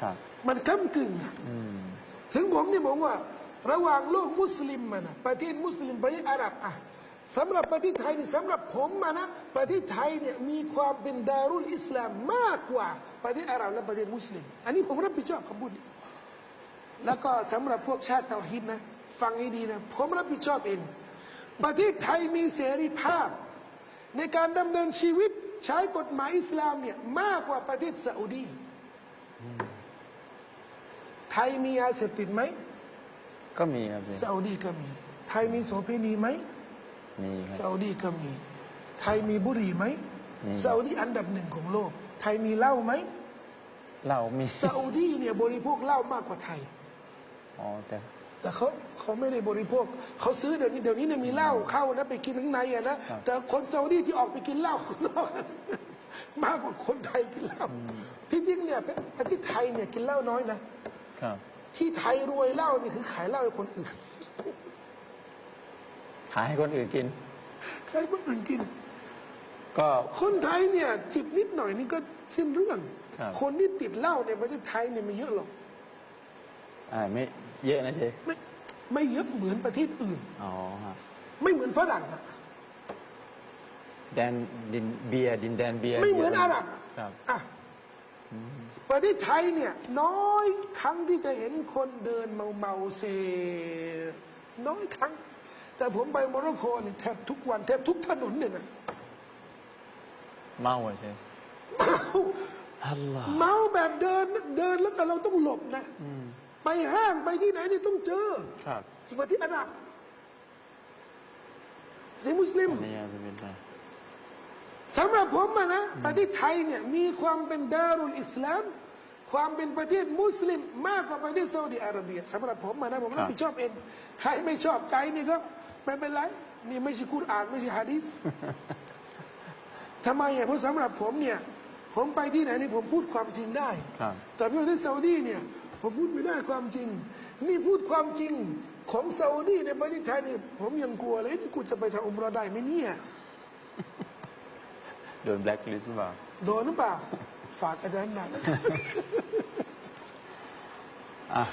ครับมันก้ากึ่งอะอืมถึงผมเนี่ยบอกว่า ระหว่างโลกมุสลิมมันนะประเทศมุสลิมประเทศอาหรับอะสำหรับประเทศไทยนี่สำหรับผมมานะประเทศไทยเนี่ยมีความเป็นดารุลอิสลามมากกว่าประเทศอาหรับและประเทศมุสลิม อันนี้ผมรับผิดชอบคำพูดนี้แล้วก็สำหรับพวกชาติเตาฮิดนะฟังให้ดีนะผมรับผิดชอบเอง ประเทศไทยมีเสรีภาพ ในการดำเนินชีวิตใช้กฎหมายอิสลามเนี่ยมากกว่าประเทศซาอุดีไทยมียาเสพติดไหมก็มีครับพี่ซาอุดีก็มี ไทยมีโสเภณีไหมมีคซารับ อุดีก็มี ไทยมีบุหรี่ไหมมี ซาอุดีอันดับหนึ่งของโลก ไทยมีเหล้าไหมเรามีซาอุดีเนี่ยบริโภคเหล้ามากกว่าไทย อ๋อแต่ แต่เขาเขาไม่ได้บริโภคเขาซื้อเดี๋ยวนี้เดี๋ยวนี้เนี่ยมีเหล้าเข้านะไปกินข้างในอะนะแต่คนซาอุดีที่ออกไปกินเหล้าข้างนอกมากกว่าคนไทยกินเหล้าที่จริงเนี่ยประเทศไทยเนี่ยกินเหล้าน้อยนะ ครับที่ไทยรวยเหล้านี่คือขายเหล้าให้คนอื่นขายให้คนอื่นกิน ขายให้คนอื่นกิน ก็คนไทยเนี่ยจิบนิดหน่อยนี่ก็สิ้นเรื่อง ครับ คนที่ติดเหล้าในประเทศไทยเนี่ยไม่เยอะหรอกอ่าไม่เยอะนะเจ๊ไม่ไม่เยอะเหมือนประเทศอื่น อ๋อฮะไม่เหมือนฝรั่งอะแดนดินเบียร์ดินแดนเบียร์ไม่เหมือนยะอาหรับอะครับ อะ ประเทศไทยเนี่ย น้อยครั้งที่จะเห็นคนเดินเมาเมาๆเซ น้อยครั้ง แต่ผมไปโมร็อกโกเนี่ยแทบทุกวันแทบทุกถนนเนี่ยนะเมาอะเจ๊เมาอัลลอฮ์เมาแบบเดินเดินแล้วก็เราต้องหลบนะไปห้างไปที่ไหนนี่ต้องเจอ ครับประเทศอาหรับประเทศมุสลิม นี่ยจะเป็นไร สำหรับผมอะนะประเทศไทยเนี่ยมีความเป็นดารุลอิสลาม ความเป็นประเทศมุสลิม มากกว่าประเทศซาอุดิอาระเบียสำหรับผมอะนะผมรับผิดชอบเองใครไม่ชอบใจนี่ก็ไม่เป็นไรนี่ไม่ใช่คุรอานไม่ใช่ฮะดีษทำไมอะเพราะสำหรับผมเนี่ยผมไปที่ไหนนี่ผมพูดความจริงได้ครับแต่ประเทศซาอุดีเนี่ยผมพูดไม่ได้ความจริง นี่พูดความจริงของซาอุดีในประเทศไทยนี่ผมยังกลัวเลยนี่กูจะไปทำอุมเราะห์ได้ไหมเนี่ย โดนแบล็คลิสต์หรือเปล่า โดนหรือเปล่า ฝากอาจารย์หนัก อะ